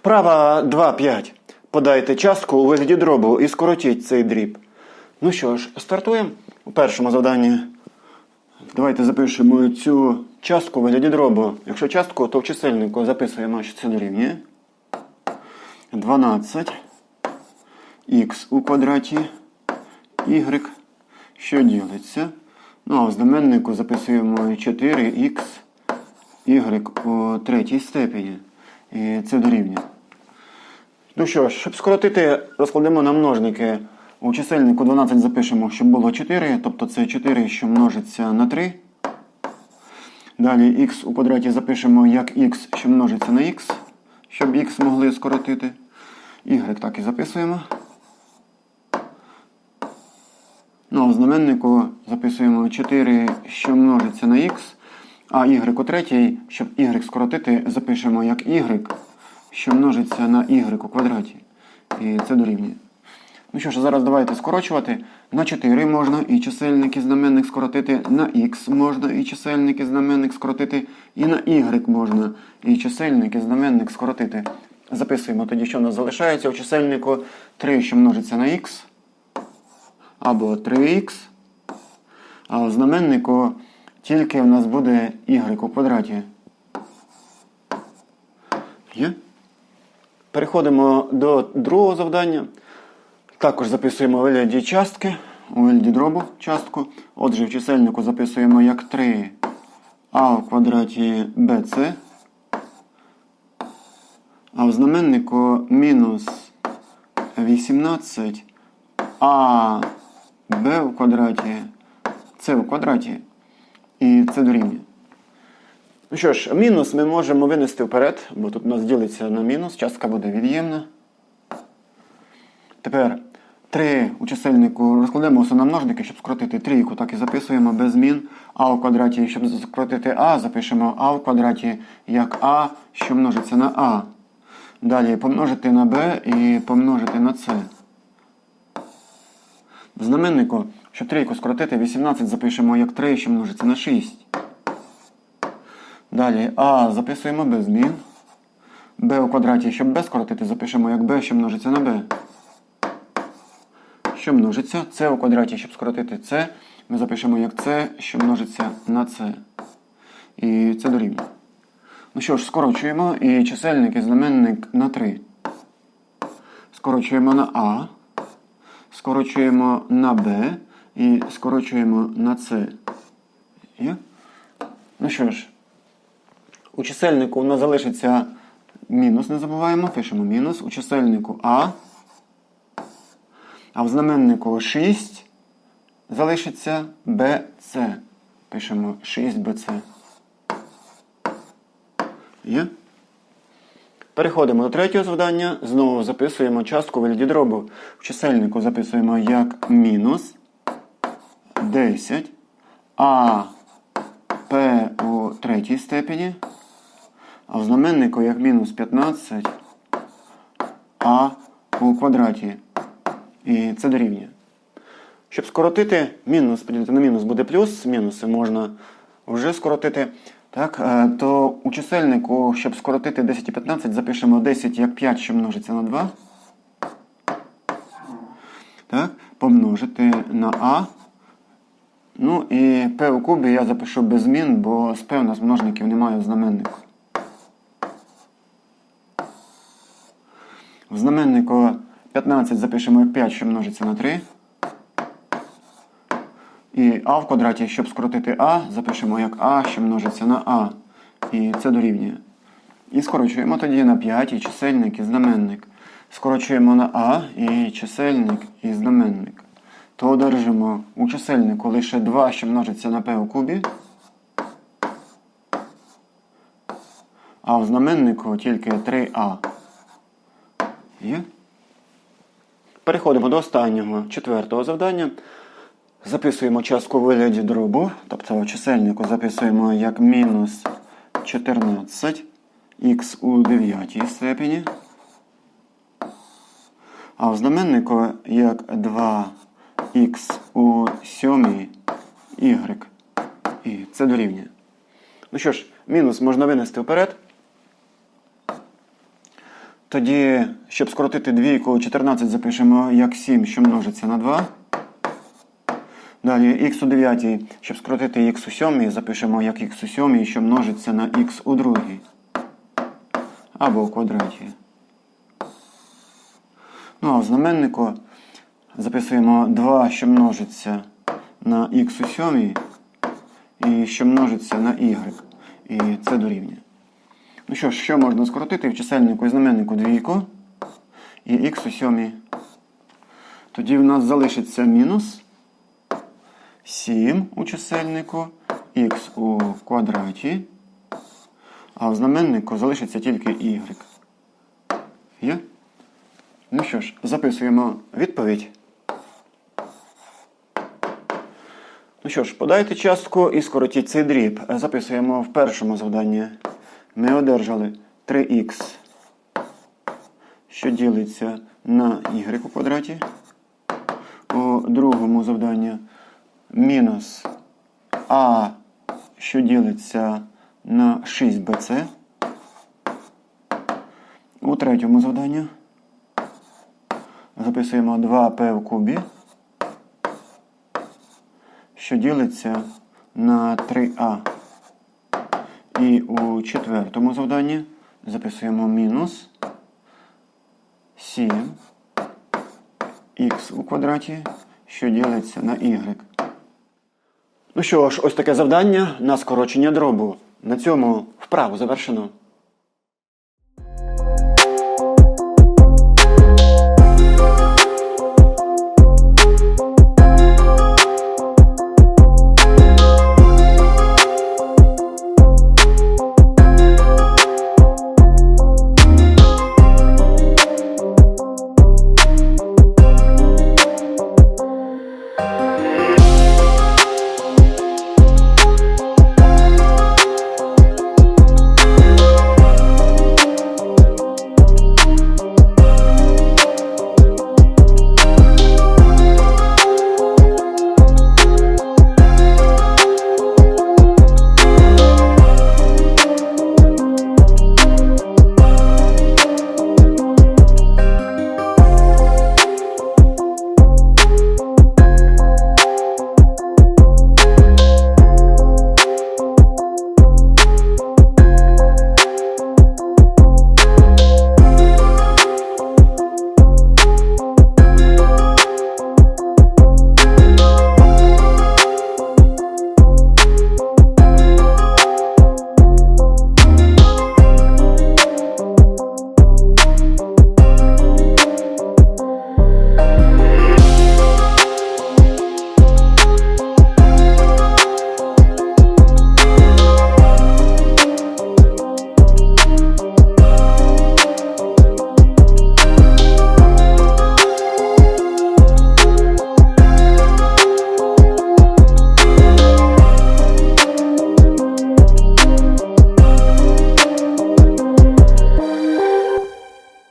Вправа 2-5. Подайте частку у вигляді дробу і скоротіть цей дріб. Ну що ж, стартуємо. У першому завданні давайте запишемо цю частку у вигляді дробу. Якщо частку, то в чисельнику записуємо, що це дорівнює. 12 х у квадраті y, що ділиться. Ну, а в знаменнику записуємо 4х y у третій степені. І це дорівнює. Ну що щоб скоротити, розкладемо на множники. У чисельнику 12 запишемо, щоб було 4, тобто це 4, що множиться на 3. Далі х у квадраті запишемо як х, що множиться на х, щоб х могли скоротити. Y так і записуємо. Ну, а в знаменнику записуємо 4, що множиться на х, а y у третій, щоб y скоротити, запишемо як y, що множиться на y у квадраті. І це дорівнює. Ну що ж, зараз давайте скорочувати. На 4 можна і чисельник і знаменник скоротити, на х можна і чисельник і знаменник скоротити, і на y можна і чисельник і знаменник скоротити. Записуємо тоді, що в нас залишається у чисельнику 3, що множиться на х, або 3х, а у знаменнику тільки в нас буде y у квадраті. Є? Переходимо до другого завдання. Також записуємо вигляді частки, у вигляді дробу частку. Отже, в чисельнику записуємо як 3 а в квадраті bc. А в знаменнику мінус 18 а b в квадраті c в квадраті. І це дорівнює. Ну що ж, мінус ми можемо винести вперед, бо тут у нас ділиться на мінус, частка буде від'ємна. Тепер 3 у чисельнику розкладемо усе на множники, щоб скоротити трійку, так і записуємо без змін. А у квадраті, щоб скоротити А, запишемо А в квадраті як А, що множиться на А. Далі помножити на Б і помножити на С. В знаменнику, щоб трійку скоротити, 18 запишемо як 3, що множиться на 6. Далі А записуємо без змін. Б у квадраті, щоб Б скоротити, запишемо як Б, що множиться на Б. Що множиться? С у квадраті, щоб скоротити С, ми запишемо як С, що множиться на С. І це дорівнює. Ну що ж, скорочуємо і чисельник і знаменник на 3. Скорочуємо на А, скорочуємо на Б і скорочуємо на С. Є? Ну що ж, у чисельнику у нас залишиться мінус, не забуваємо, пишемо мінус. У чисельнику А. А в знаменнику 6 залишиться BC. Пишемо 6BC. Є? Переходимо до третього завдання. Знову записуємо частку вигляді дробу. В чисельнику записуємо як мінус 10 а П у третій степені. А в знаменнику як мінус 15 а у квадраті. І це дорівнює. Щоб скоротити мінус, поділити на мінус буде плюс, мінуси можна вже скоротити. Так, е, то у чисельнику, щоб скоротити 10 і 15, запишемо 10 як 5, що множиться на 2. Так, помножити на А. Ну і P у кубі я запишу без змін, бо з P у нас множників немає в знаменнику. В знаменнику 15 запишемо 5, що множиться на 3. І А в квадраті, щоб скоротити А, запишемо як А, що множиться на А. І це дорівнює. І скорочуємо тоді на 5 і чисельник і знаменник. Скорочуємо на А і чисельник і знаменник. То одержимо у чисельнику лише 2, що множиться на P у кубі. А в знаменнику тільки 3А. Є? Переходимо до останнього четвертого завдання. Записуємо частку у вигляді дробу, тобто в чисельнику записуємо як мінус 14 х у 9 степені. А в знаменнику як 2х у 7 y. І це дорівнює. Ну що ж, мінус можна винести вперед. Тоді, щоб скоротити двійку, 14 запишемо як 7, що множиться на 2. Далі х у 9, щоб скоротити х у 7, запишемо як х у 7, що множиться на х у другій. Або у квадраті. Ну а в знаменнику записуємо 2, що множиться на х у 7, і що множиться на y. І це дорівнює. Ну що ж, що можна скоротити в чисельнику і знаменнику двійку і х у 7. Тоді в нас залишиться мінус 7 у чисельнику, х у квадраті, а в знаменнику залишиться тільки y. Є? Ну що ж, записуємо відповідь. Ну що ж, подайте частку і скоротіть цей дріб. Записуємо в першому завданні. Ми одержали 3х, що ділиться на y у квадраті. У другому завданні мінус а, що ділиться на 6bc. У третьому завданні записуємо 2p в кубі, що ділиться на 3а. І у четвертому завданні записуємо мінус 7 х у квадраті, що ділиться на y. Ну що ж, ось таке завдання на скорочення дробу. На цьому вправу завершено.